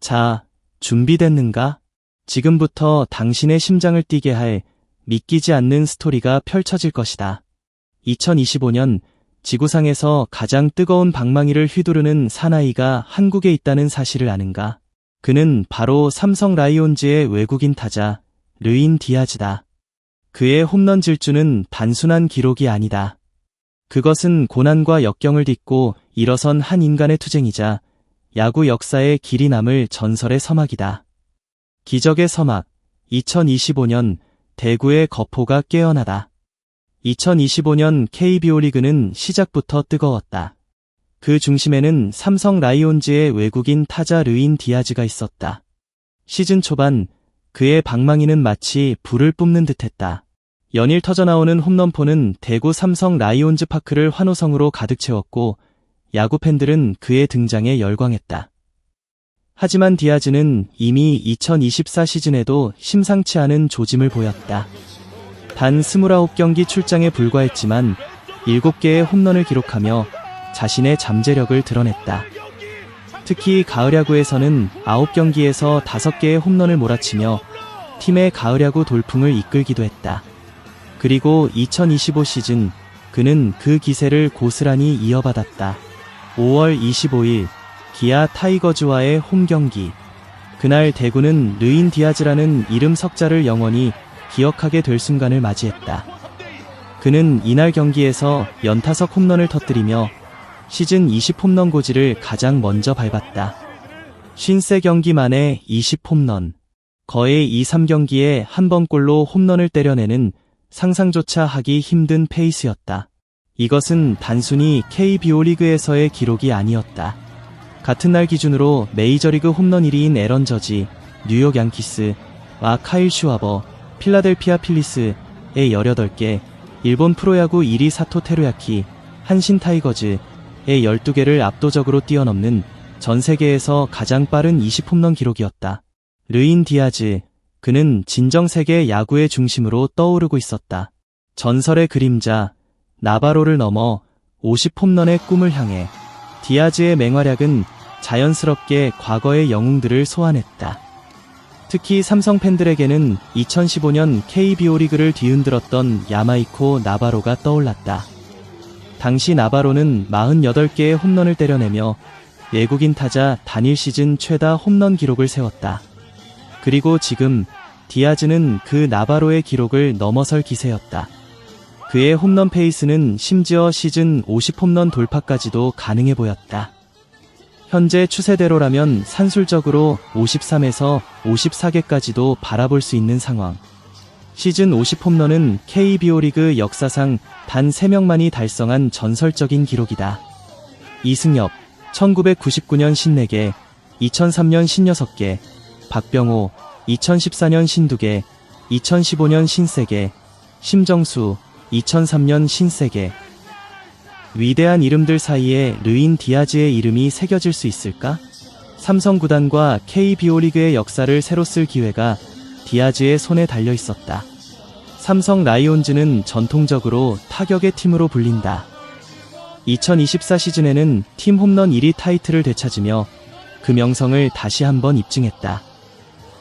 자, 준비됐는가? 지금부터 당신의 심장을 뛰게 할 믿기지 않는 스토리가 펼쳐질 것이다. 2025년 지구상에서 가장 뜨거운 방망이를 휘두르는 사나이가 한국에 있다는 사실을 아는가? 그는 바로 삼성 라이온즈의 외국인 타자 르인 디아즈다. 그의 홈런 질주는 단순한 기록이 아니다. 그것은 고난과 역경을 딛고 일어선 한 인간의 투쟁이자 야구 역사에 길이 남을 전설의 서막이다. 기적의 서막 2025년 대구의 거포가 깨어나다. 2025년 KBO 리그는 시작부터 뜨거웠다. 그 중심에는 삼성 라이온즈의 외국인 타자 르인 디아즈가 있었다. 시즌 초반 그의 방망이는 마치 불을 뿜는 듯했다. 연일 터져나오는 홈런포는 대구 삼성 라이온즈 파크를 환호성으로 가득 채웠고 야구 팬들은 그의 등장에 열광했다. 하지만 디아즈는 이미 2024 시즌에도 심상치 않은 조짐을 보였다. 단 29경기 출장에 불과했지만 7개의 홈런을 기록하며 자신의 잠재력을 드러냈다. 특히 가을 야구에서는 9경기에서 5개의 홈런을 몰아치며 팀의 가을 야구 돌풍을 이끌기도 했다. 그리고 2025 시즌 그는 그 기세를 고스란히 이어받았다. 5월 25일 기아 타이거즈와의 홈 경기. 그날 대구는 르인 디아즈라는 이름 석자를 영원히 기억하게 될 순간을 맞이했다. 그는 이날 경기에서 연타석 홈런을 터뜨리며 시즌 20홈런 고지를 가장 먼저 밟았다. 50세 경기 만에 20홈런. 거의 2, 3경기에 한 번꼴로 홈런을 때려내는 상상조차 하기 힘든 페이스였다. 이것은 단순히 KBO 리그에서의 기록이 아니었다. 같은 날 기준으로 메이저리그 홈런 1위인 에런 저지, 뉴욕 양키스와 카일 슈와버, 필라델피아 필리스의 18개, 일본 프로야구 1위 사토 테루야키, 한신 타이거즈의 12개를 압도적으로 뛰어넘는 전 세계에서 가장 빠른 20홈런 기록이었다. 르인 디아즈, 그는 진정 세계 야구의 중심으로 떠오르고 있었다. 전설의 그림자, 나바로를 넘어 50홈런의 꿈을 향해 디아즈의 맹활약은 자연스럽게 과거의 영웅들을 소환했다. 특히 삼성 팬들에게는 2015년 KBO 리그를 뒤흔들었던 야마이코 나바로가 떠올랐다. 당시 나바로는 48개의 홈런을 때려내며 외국인 타자 단일 시즌 최다 홈런 기록을 세웠다. 그리고 지금 디아즈는 그 나바로의 기록을 넘어설 기세였다. 그의 홈런 페이스는 심지어 시즌 50홈런 돌파까지도 가능해 보였다. 현재 추세대로라면 산술적으로 53에서 54개까지도 바라볼 수 있는 상황. 시즌 50홈런은 KBO 리그 역사상 단 3명만이 달성한 전설적인 기록이다. 이승엽, 1999년 54개, 2003년 56개, 박병호, 2014년 52개, 2015년 53개, 심정수, 2003년 53개. 위대한 이름들 사이에 르인 디아즈의 이름이 새겨질 수 있을까? 삼성 구단과 KBO 리그의 역사를 새로 쓸 기회가 디아즈의 손에 달려 있었다. 삼성 라이온즈는 전통적으로 타격의 팀으로 불린다. 2024 시즌에는 팀 홈런 1위 타이틀을 되찾으며 그 명성을 다시 한번 입증했다.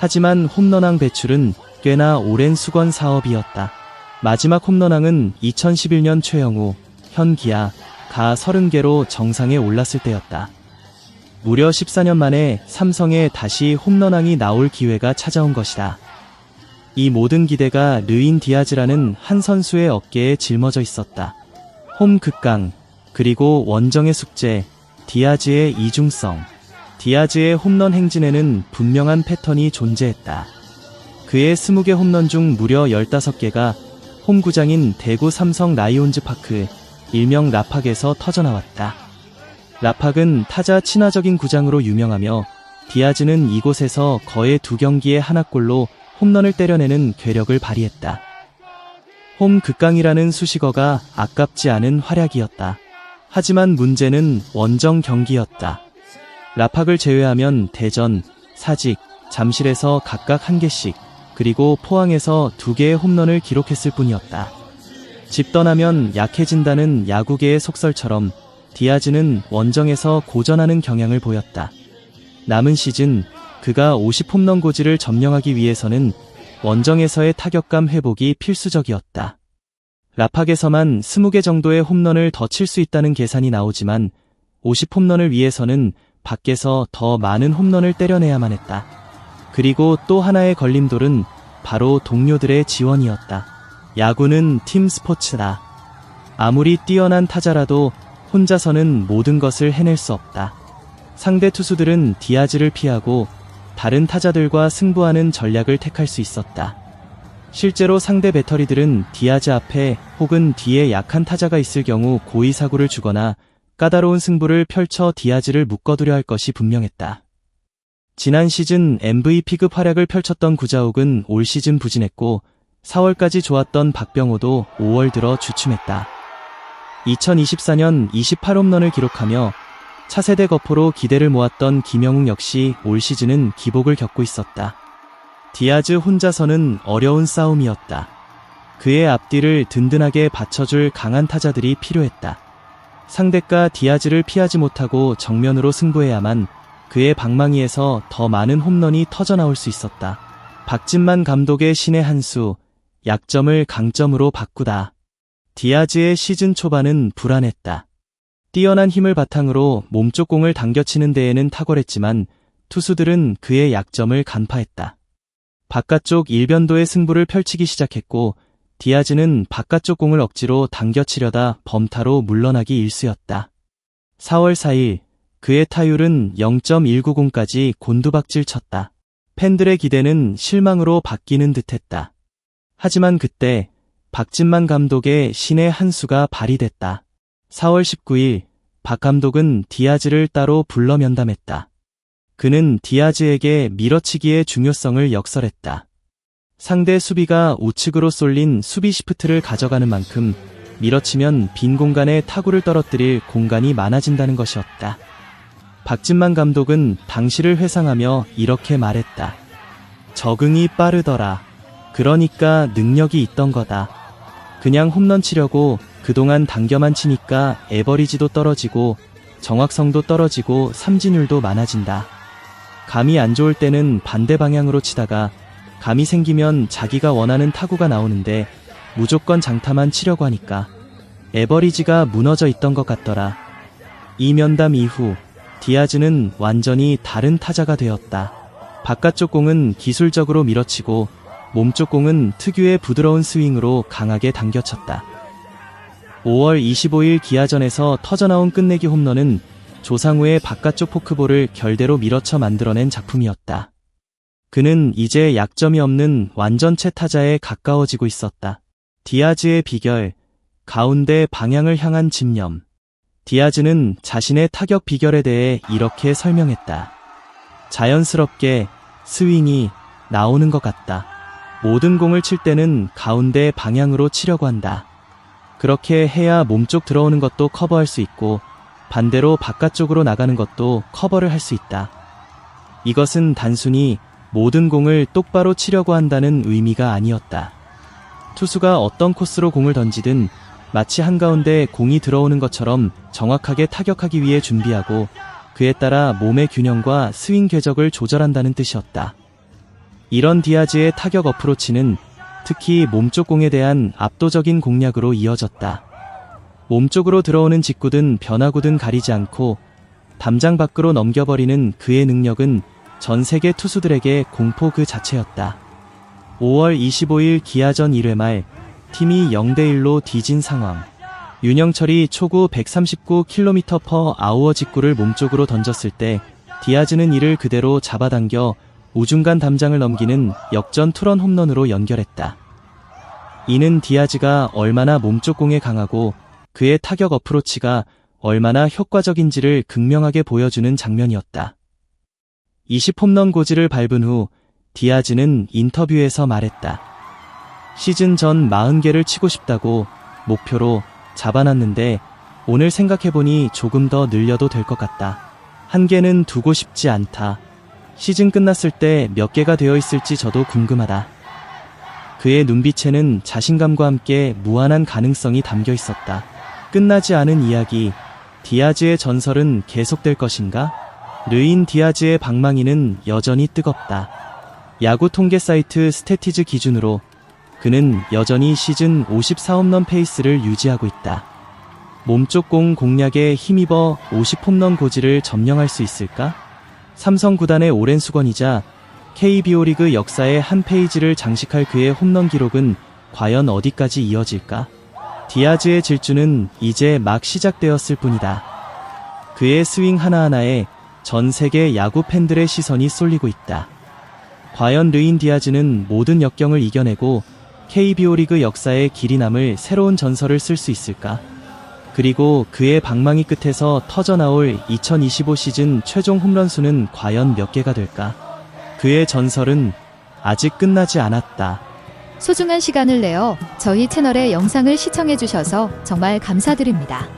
하지만 홈런왕 배출은 꽤나 오랜 수건 사업이었다. 마지막 홈런왕은 2011년 최영우, 현 기아, 가 30개로 정상에 올랐을 때였다. 무려 14년 만에 삼성에 다시 홈런왕이 나올 기회가 찾아온 것이다. 이 모든 기대가 르인 디아즈라는 한 선수의 어깨에 짊어져 있었다. 홈 극강, 그리고 원정의 숙제, 디아즈의 이중성. 디아즈의 홈런 행진에는 분명한 패턴이 존재했다. 그의 20개 홈런 중 무려 15개가 홈구장인 대구 삼성 라이온즈 파크, 일명 라팍에서 터져나왔다. 라팍은 타자 친화적인 구장으로 유명하며 디아즈는 이곳에서 거의 두 경기에 하나골로 홈런을 때려내는 괴력을 발휘했다. 홈 극강이라는 수식어가 아깝지 않은 활약이었다. 하지만 문제는 원정 경기였다. 라팍을 제외하면 대전, 사직, 잠실에서 각각 한 개씩, 그리고 포항에서 두 개의 홈런을 기록했을 뿐이었다. 집 떠나면 약해진다는 야구계의 속설처럼 디아즈는 원정에서 고전하는 경향을 보였다. 남은 시즌 그가 50홈런 고지를 점령하기 위해서는 원정에서의 타격감 회복이 필수적이었다. 라팍에서만 20개 정도의 홈런을 더 칠 수 있다는 계산이 나오지만 50홈런을 위해서는 밖에서 더 많은 홈런을 때려내야만 했다. 그리고 또 하나의 걸림돌은 바로 동료들의 지원이었다. 야구는 팀 스포츠다. 아무리 뛰어난 타자라도 혼자서는 모든 것을 해낼 수 없다. 상대 투수들은 디아즈를 피하고 다른 타자들과 승부하는 전략을 택할 수 있었다. 실제로 상대 배터리들은 디아즈 앞에 혹은 뒤에 약한 타자가 있을 경우 고의 사구를 주거나 까다로운 승부를 펼쳐 디아즈를 묶어두려 할 것이 분명했다. 지난 시즌 MVP급 활약을 펼쳤던 구자욱은 올 시즌 부진했고 4월까지 좋았던 박병호도 5월 들어 주춤했다. 2024년 28홈런을 기록하며 차세대 거포로 기대를 모았던 김영웅 역시 올 시즌은 기복을 겪고 있었다. 디아즈 혼자서는 어려운 싸움이었다. 그의 앞뒤를 든든하게 받쳐줄 강한 타자들이 필요했다. 상대가 디아즈를 피하지 못하고 정면으로 승부해야만 그의 방망이에서 더 많은 홈런이 터져나올 수 있었다. 박진만 감독의 신의 한 수, 약점을 강점으로 바꾸다. 디아즈의 시즌 초반은 불안했다. 뛰어난 힘을 바탕으로 몸쪽 공을 당겨치는 데에는 탁월했지만 투수들은 그의 약점을 간파했다. 바깥쪽 일변도의 승부를 펼치기 시작했고 디아즈는 바깥쪽 공을 억지로 당겨치려다 범타로 물러나기 일쑤였다. 4월 4일 그의 타율은 0.190까지 곤두박질 쳤다. 팬들의 기대는 실망으로 바뀌는 듯했다. 하지만 그때 박진만 감독의 신의 한 수가 발휘됐다. 4월 19일 박 감독은 디아즈를 따로 불러 면담했다. 그는 디아즈에게 밀어치기의 중요성을 역설했다. 상대 수비가 우측으로 쏠린 수비 시프트를 가져가는 만큼 밀어치면 빈 공간에 타구를 떨어뜨릴 공간이 많아진다는 것이었다. 박진만 감독은 당시를 회상하며 이렇게 말했다. 적응이 빠르더라. 그러니까 능력이 있던 거다. 그냥 홈런 치려고 그동안 당겨만 치니까 에버리지도 떨어지고 정확성도 떨어지고 삼진율도 많아진다. 감이 안 좋을 때는 반대 방향으로 치다가 감이 생기면 자기가 원하는 타구가 나오는데 무조건 장타만 치려고 하니까 에버리지가 무너져 있던 것 같더라. 이 면담 이후 디아즈는 완전히 다른 타자가 되었다. 바깥쪽 공은 기술적으로 밀어치고 몸쪽 공은 특유의 부드러운 스윙으로 강하게 당겨쳤다. 5월 25일 기아전에서 터져나온 끝내기 홈런은 조상우의 바깥쪽 포크볼을 결대로 밀어쳐 만들어낸 작품이었다. 그는 이제 약점이 없는 완전체 타자에 가까워지고 있었다. 디아즈의 비결, 가운데 방향을 향한 집념. 디아즈는 자신의 타격 비결에 대해 이렇게 설명했다. 자연스럽게 스윙이 나오는 것 같다. 모든 공을 칠 때는 가운데 방향으로 치려고 한다. 그렇게 해야 몸쪽 들어오는 것도 커버할 수 있고 반대로 바깥쪽으로 나가는 것도 커버를 할 수 있다. 이것은 단순히 모든 공을 똑바로 치려고 한다는 의미가 아니었다. 투수가 어떤 코스로 공을 던지든 마치 한가운데 공이 들어오는 것처럼 정확하게 타격하기 위해 준비하고 그에 따라 몸의 균형과 스윙 궤적을 조절한다는 뜻이었다. 이런 디아즈의 타격 어프로치는 특히 몸쪽 공에 대한 압도적인 공략으로 이어졌다. 몸쪽으로 들어오는 직구든 변화구든 가리지 않고 담장 밖으로 넘겨버리는 그의 능력은 전 세계 투수들에게 공포 그 자체였다. 5월 25일 기아전 1회 말 팀이 0대1로 뒤진 상황. 윤영철이 초구 139km 퍼 아우어 직구를 몸쪽으로 던졌을 때 디아즈는 이를 그대로 잡아당겨 우중간 담장을 넘기는 역전 투런 홈런으로 연결했다. 이는 디아즈가 얼마나 몸쪽 공에 강하고 그의 타격 어프로치가 얼마나 효과적인지를 극명하게 보여주는 장면이었다. 20홈런 고지를 밟은 후 디아즈는 인터뷰에서 말했다. 시즌 전 40개를 치고 싶다고 목표로 잡아놨는데 오늘 생각해보니 조금 더 늘려도 될 것 같다. 한 개는 두고 싶지 않다. 시즌 끝났을 때 몇 개가 되어 있을지 저도 궁금하다. 그의 눈빛에는 자신감과 함께 무한한 가능성이 담겨 있었다. 끝나지 않은 이야기, 디아즈의 전설은 계속될 것인가? 르인 디아즈의 방망이는 여전히 뜨겁다. 야구 통계 사이트 스태티즈 기준으로 그는 여전히 시즌 54홈런 페이스를 유지하고 있다. 몸쪽 공 공략에 힘입어 50홈런 고지를 점령할 수 있을까? 삼성 구단의 오랜 수건이자 KBO 리그 역사의 한 페이지를 장식할 그의 홈런 기록은 과연 어디까지 이어질까? 디아즈의 질주는 이제 막 시작되었을 뿐이다. 그의 스윙 하나하나에 전 세계 야구 팬들의 시선이 쏠리고 있다. 과연 르인 디아즈는 모든 역경을 이겨내고 KBO 리그 역사에 길이 남을 새로운 전설을 쓸 수 있을까? 그리고 그의 방망이 끝에서 터져나올 2025 시즌 최종 홈런 수는 과연 몇 개가 될까? 그의 전설은 아직 끝나지 않았다. 소중한 시간을 내어 저희 채널의 영상을 시청해 주셔서 정말 감사드립니다.